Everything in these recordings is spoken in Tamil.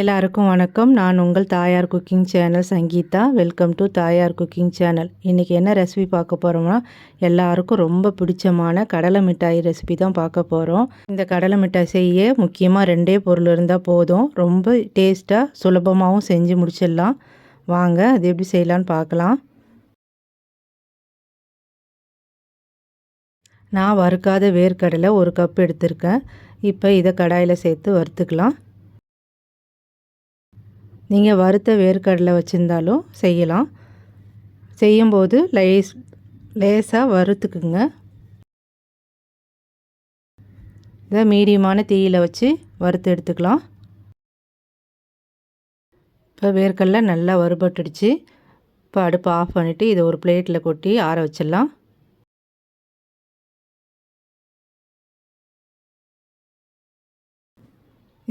எல்லாருக்கும் வணக்கம். நான் உங்கள் Thayar cooking channel Sangeetha. Welcome to Thayar cooking channel. இன்றைக்கி என்ன ரெசிபி பார்க்க போகிறோம்னா எல்லாருக்கும் ரொம்ப பிடிச்சமான கடலை மிட்டாய் ரெசிபி தான் பார்க்க போகிறோம் இந்த கடலை மிட்டாய் செய்ய முக்கியமாக ரெண்டே பொருள் இருந்தால் போதும். ரொம்ப டேஸ்ட்டாக சுலபமாகவும் செஞ்சு முடிச்சிடலாம். வாங்க அது எப்படி செய்யலான்னு பார்க்கலாம். நான் வறுக்காத வேர்க்கடலை ஒரு கப் எடுத்திருக்கேன். இப்போ இதை கடாயில் சேர்த்து வறுத்துக்கலாம். நீங்கள் வறுத்த வேர்க்கடலை வச்சுருந்தாலும் செய்யலாம். செய்யும்போது லேஸ் லேசாக வறுத்துக்குங்க. இதை மீடியமான தீயில் வச்சு வறுத்து எடுத்துக்கலாம். இப்போ வேர்க்கடலை நல்லா வறுபட்டுடுச்சு. இப்போ அடுப்பு ஆஃப் பண்ணிவிட்டு இதை ஒரு பிளேட்டில் கொட்டி ஆற வச்சிடலாம்.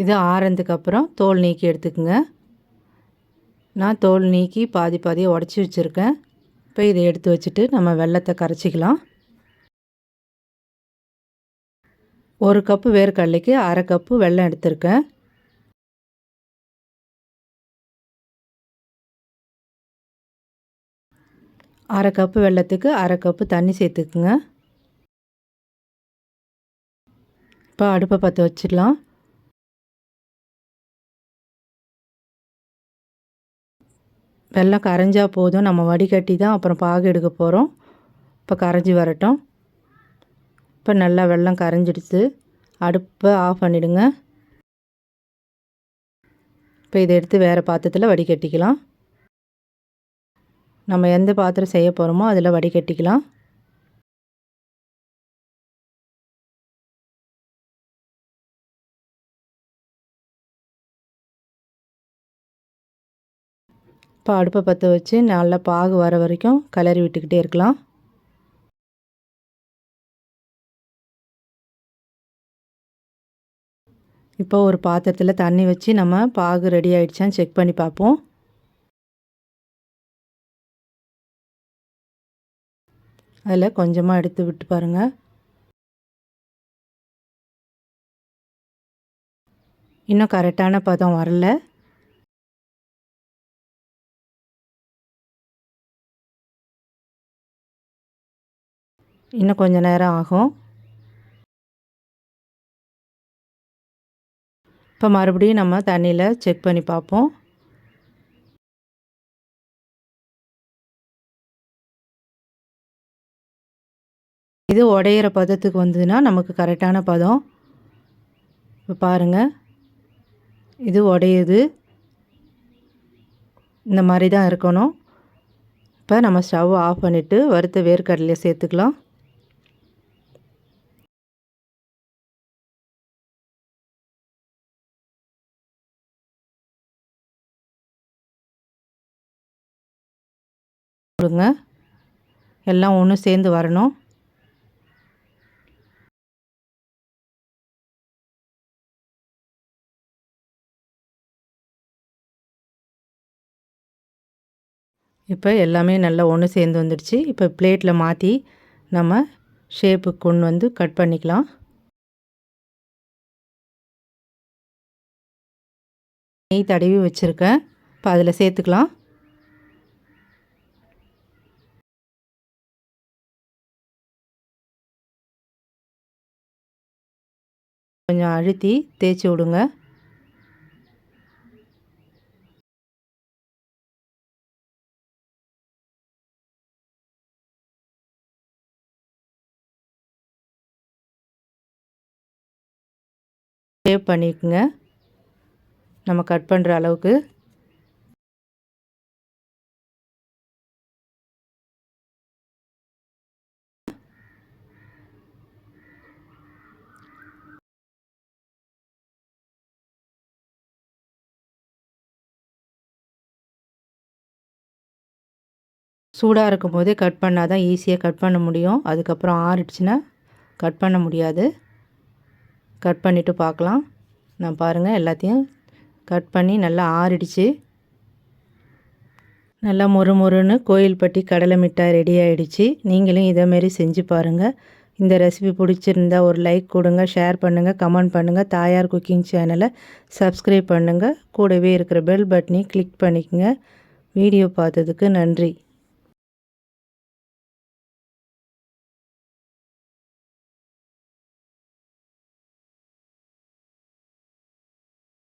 இது ஆறதுக்கப்புறம் தோல் நீக்கி எடுத்துக்கோங்க. நான் தோல் நீக்கி பாதி பாதியை உடச்சி வச்சுருக்கேன். இப்போ இதை எடுத்து வச்சுட்டு நம்ம வெள்ளத்தை கரைச்சிக்கலாம். ஒரு கப்பு வேர்க்கடலைக்கு அரை கப்பு வெல்லம் எடுத்திருக்கேன். அரை கப்பு வெள்ளத்துக்கு அரை கப்பு தண்ணி சேர்த்துக்குங்க. இப்போ அடுப்பை பற்ற வச்சிடலாம். வெள்ளம் கரைஞ்சால் போதும். நம்ம வடிகட்டி தான் அப்புறம் பாகு எடுக்க போகிறோம் இப்போ கரைஞ்சி வரட்டும். இப்போ நல்லா வெள்ளம் கரைஞ்சிடுச்சு. அடுப்பை ஆஃப் பண்ணிவிடுங்க இப்போ இதை எடுத்து வேறு பாத்திரத்தில் வடிகட்டிக்கலாம். நம்ம எந்த பாத்திரம் செய்ய போகிறோமோ அதில் வடிகட்டிக்கலாம். இப்போ அடுப்பை பற்ற வச்சு நல்லா பாகு வர வரைக்கும் கிளறி விட்டுக்கிட்டே இருக்கலாம். இப்போ ஒரு பாத்திரத்தில் தண்ணி வச்சு நம்ம பாகு ரெடி ஆகிடுச்சான்னு செக் பண்ணி பார்ப்போம். அதில் கொஞ்சமாக எடுத்து விட்டு பாருங்கள் இன்னும் கரெக்டான பதம் வரல. இன்னும் கொஞ்சம் நேரம் ஆகும். இப்போ மறுபடியும் நம்ம தண்ணியில் செக் பண்ணி பார்ப்போம். இது உடையிற பதத்துக்கு வந்ததுன்னா நமக்கு கரெக்டான பதம். இப்போ பாருங்கள் இது உடையுது. இந்த மாதிரி தான் இருக்கணும். இப்போ நம்ம ஸ்டவ் ஆஃப் பண்ணிவிட்டு வறுத்த வேர்க்கடலையை சேர்த்துக்கலாம். கொடுங்க. எல்லாம் ஒன்று சேர்ந்து வரணும். இப்போ எல்லாமே நல்லா ஒன்று சேர்ந்து வந்துடுச்சு. இப்போ பிளேட்டில் மாற்றி நம்ம ஷேப்புக்கு கொண்டு வந்து கட் பண்ணிக்கலாம். நெய் தடவி வச்சுருக்கேன். இப்போ அதில் சேர்த்துக்கலாம். கொஞ்சம் அழுத்தி தேய்ச்சி விடுங்க. சேவ் பண்ணிக்கோங்க. நம்ம கட் பண்ணுற அளவுக்கு சூடாக இருக்கும் போதே கட் பண்ணால் தான் ஈஸியாக கட் பண்ண முடியும். அதுக்கப்புறம் ஆறிடுச்சுன்னா கட் பண்ண முடியாது. கட் பண்ணிவிட்டு பார்க்கலாம். நான் பாருங்கள் எல்லாத்தையும் கட் பண்ணி நல்லா ஆறிடுச்சு. நல்லா மொறு மொறுன்னு கோயில்பட்டி கடலை மிட்டாய் ரெடி ஆகிடுச்சு நீங்களும் இதேமாரி செஞ்சு பாருங்கள் இந்த ரெசிபி பிடிச்சிருந்தா ஒரு லைக் கொடுங்க ஷேர் பண்ணுங்கள் கமெண்ட் பண்ணுங்கள் தாயார் குக்கிங் சேனலை சப்ஸ்கிரைப் பண்ணுங்கள் கூடவே இருக்கிற பெல் பட்டனையும் கிளிக் பண்ணிக்கங்க. வீடியோ பார்த்ததுக்கு நன்றி.